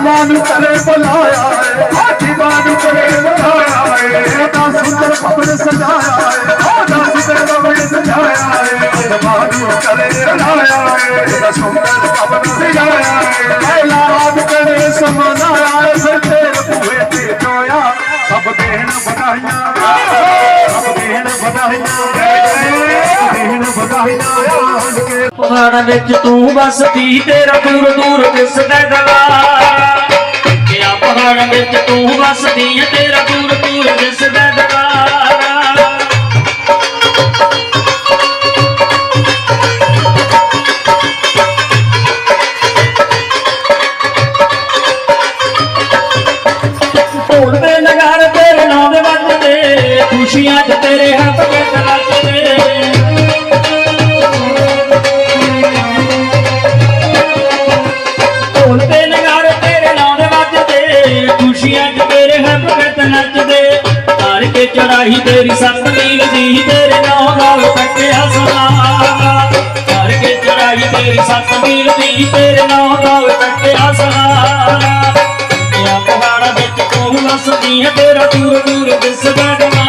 ਮਾਂ ਨੂੰ ਕਰੇ ਬੁਲਾਇਆ ਏ। ਹਾਥੀ ਨੂੰ ਕਰੇ ਬੁਲਾਇਆ ਏ। ਤਾਂ ਸੁੰਦਰ ਭਵਨ ਸਜਾਇਆ ਏ। ਉਹਦਾ ਸੁੰਦਰ ਭਵਨ ਸਜਾਇਆ ਏ। ਮਾਂ ਨੂੰ ਕਰੇ ਬੁਲਾਇਆ ਏ। ਤਾਂ ਸੁੰਦਰ ਭਵਨ ਸਜਾਇਆ ਏ। ਲਾਭ ਕਰੇ ਸਮਾਨਾ ਆਏ ਤੇਰੇ ਬੂਹੇ ਤੇ ਜੋਇਆ ਸਭ ਦੇਣ ਵਧਾਈਆਂ। ਸਭ ਦੇਣ ਵਧਾਈਆਂ। ਦੇਣ ਵਧਾਈਆਂ ਆਣ ਵਿੱਚ ਤੂੰ ਵਸਦੀ ਤੇਰਾ ਦੂਰ ਦੂਰ ਦਿਸਦਾ ਦਵਾਰ ਕਿਆ ਵਿੱਚ ਤੂੰ ਵਸਦੀ ਹੈ ਤੇਰਾ ਦੂਰ ਦੂਰ ਦਿਸਦਾ ਦਵਾਰ ਢੋਲ ਨਗਾਰੇ ਤੇਰੇ ਨਾਂ ਦੇ ਵੱਜਦੇ ਖੁਸ਼ੀਆਂ 'ਚ 'ਚ ਨੱਚਦੇ ਤਾਰ ਕੇ ਚੜਾਈ ਤੇਰੀ ਸੱਤ ਮੀਲ ਦੀ ਤੇਰੇ ਨਾਂ ਨਾਲ ਕੱਟਿਆ ਸਲਾਮ ਤਾਰ ਕੇ ਚੜਾਈ ਤੇਰੀ ਸੱਤ ਮੀਲ ਤੇਰੇ ਨਾਂ ਨਾਲ ਕੱਟਿਆ ਸਲਾਮ ਇਹ ਵਿੱਚ ਤੂੰ ਵਸਦੀ ਹੈ ਤੇਰਾ ਦੂਰ ਦੂਰ ਦਿਸਦਾ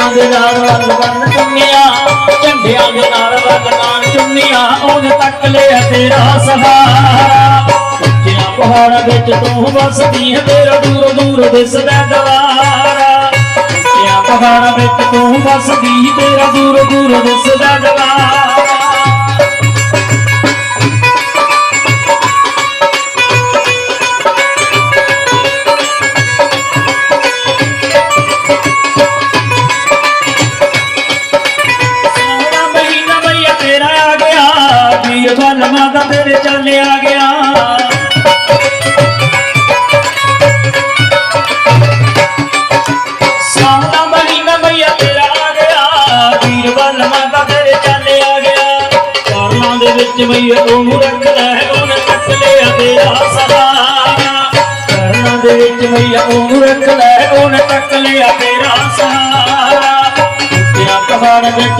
ਝੰਡਿਆਂ ਦੇ ਨਾਲ ਵੱਲ ਵੱਲ ਚੁੰਨੀਆਂ, ਝੰਡਿਆਂ ਦੇ ਨਾਲ ਵੱਲ ਨਾਲ ਚੁੰਨੀਆਂ, ਉਹਨੇ ਤੱਕ ਲਿਆ ਤੇਰਾ ਸਹਾਰਾ। ਉੱਚਿਆਂ ਪਹਾੜਾਂ ਵਿੱਚ ਤੂੰ ਵਸਦੀ ਹੈ ਤੇਰਾ ਦੂਰ ਦੂਰ ਦਿਸਦਾ ਦਵਾਰਾ ਉੱਚਿਆਂ ਪਹਾੜਾਂ ਵਿੱਚ ਤੂੰ ਵਸਦੀ ਤੇਰਾ ਦੂਰ ਦੂਰ ਦਿਸਦਾ ਦਵਾਰਾ ਵੱਲ ਮਾਦਾ ਤੇਰੇ ਗਿਆ। ਸੋਹਣਾ ਮਹੀਨਾ ਮਈਆ ਤੇਰਾ ਆ ਗਿਆ ਵੀਰ ਵੱਲ ਤੇਰੇ ਚੱਲ ਗਿਆ। ਕਰਮਾਂ ਦੇ ਵਿੱਚ ਮਈਆ ਉਹਨੂੰ ਰੱਖਦਾ ਹੈ ਉਹਨੇ ਕੱਟ ਲਿਆ ਤੇਰਾ ਸਹਾਰਾ। ਕਰਮਾਂ ਦੇ ਵਿੱਚ ਮਈਆ ਉਹਨੂੰ ਰੱਖਦਾ ਹੈ ਉਹਨੇ ਕੱਟ ਲਿਆ ਤੇਰਾ ਸਹਾਰਾ। ਉੱਚਿਆਂ ਪਹਾੜ ਵਿੱਚ